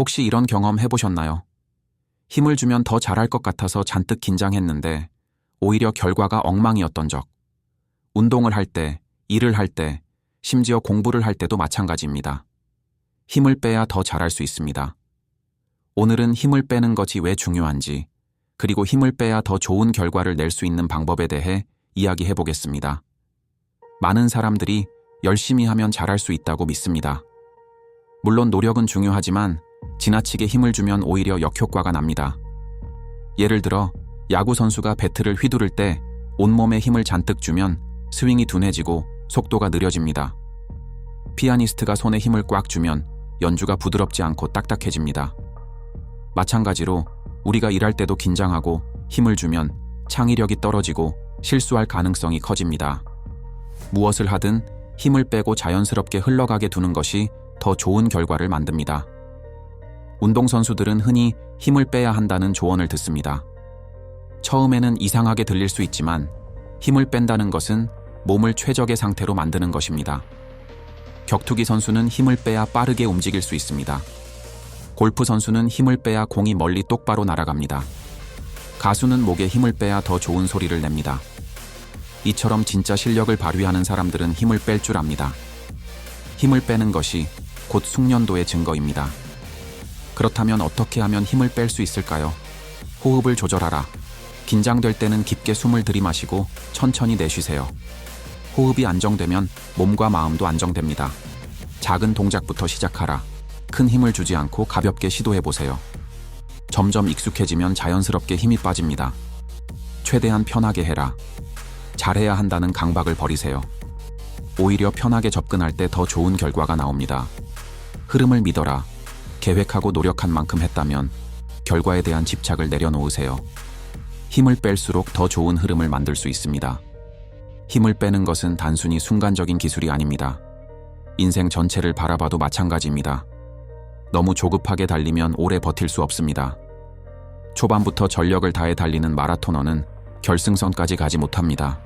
혹시 이런 경험 해보셨나요? 힘을 주면 더 잘할 것 같아서 잔뜩 긴장했는데 오히려 결과가 엉망이었던 적. 운동을 할 때, 일을 할 때, 심지어 공부를 할 때도 마찬가지입니다. 힘을 빼야 더 잘할 수 있습니다. 오늘은 힘을 빼는 것이 왜 중요한지, 그리고 힘을 빼야 더 좋은 결과를 낼 수 있는 방법에 대해 이야기해 보겠습니다. 많은 사람들이 열심히 하면 잘할 수 있다고 믿습니다. 물론 노력은 중요하지만 지나치게 힘을 주면 오히려 역효과가 납니다. 예를 들어 야구 선수가 배트를 휘두를 때 온몸에 힘을 잔뜩 주면 스윙이 둔해지고 속도가 느려집니다. 피아니스트가 손에 힘을 꽉 주면 연주가 부드럽지 않고 딱딱해집니다. 마찬가지로 우리가 일할 때도 긴장하고 힘을 주면 창의력이 떨어지고 실수할 가능성이 커집니다. 무엇을 하든 힘을 빼고 자연스럽게 흘러가게 두는 것이 더 좋은 결과를 만듭니다. 운동선수들은 흔히 힘을 빼야 한다는 조언을 듣습니다. 처음에는 이상하게 들릴 수 있지만 힘을 뺀다는 것은 몸을 최적의 상태로 만드는 것입니다. 격투기 선수는 힘을 빼야 빠르게 움직일 수 있습니다. 골프 선수는 힘을 빼야 공이 멀리 똑바로 날아갑니다. 가수는 목에 힘을 빼야 더 좋은 소리를 냅니다. 이처럼 진짜 실력을 발휘하는 사람들은 힘을 뺄 줄 압니다. 힘을 빼는 것이 곧 숙련도의 증거입니다. 그렇다면 어떻게 하면 힘을 뺄 수 있을까요? 호흡을 조절하라. 긴장될 때는 깊게 숨을 들이마시고 천천히 내쉬세요. 호흡이 안정되면 몸과 마음도 안정됩니다. 작은 동작부터 시작하라. 큰 힘을 주지 않고 가볍게 시도해 보세요. 점점 익숙해지면 자연스럽게 힘이 빠집니다. 최대한 편하게 해라. 잘해야 한다는 강박을 버리세요. 오히려 편하게 접근할 때 더 좋은 결과가 나옵니다. 흐름을 믿어라. 계획하고 노력한 만큼 했다면 결과에 대한 집착을 내려놓으세요. 힘을 뺄수록 더 좋은 흐름을 만들 수 있습니다. 힘을 빼는 것은 단순히 순간적인 기술이 아닙니다. 인생 전체를 바라봐도 마찬가지입니다. 너무 조급하게 달리면 오래 버틸 수 없습니다. 초반부터 전력을 다해 달리는 마라토너는 결승선까지 가지 못합니다.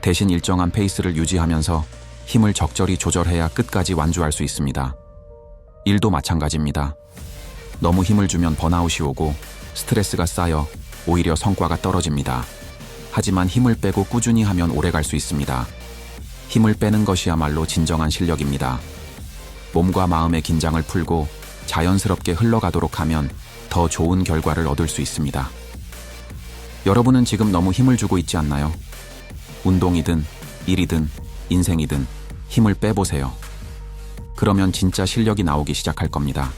대신 일정한 페이스를 유지하면서 힘을 적절히 조절해야 끝까지 완주할 수 있습니다. 일도 마찬가지입니다. 너무 힘을 주면 번아웃이 오고 스트레스가 쌓여 오히려 성과가 떨어집니다. 하지만 힘을 빼고 꾸준히 하면 오래 갈 수 있습니다. 힘을 빼는 것이야말로 진정한 실력입니다. 몸과 마음의 긴장을 풀고 자연스럽게 흘러가도록 하면 더 좋은 결과를 얻을 수 있습니다. 여러분은 지금 너무 힘을 주고 있지 않나요? 운동이든 일이든 인생이든 힘을 빼보세요. 그러면 진짜 실력이 나오기 시작할 겁니다.